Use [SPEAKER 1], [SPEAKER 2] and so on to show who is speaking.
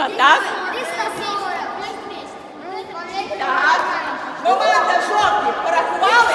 [SPEAKER 1] Києва, так? Так.
[SPEAKER 2] Команда жовтих порахували.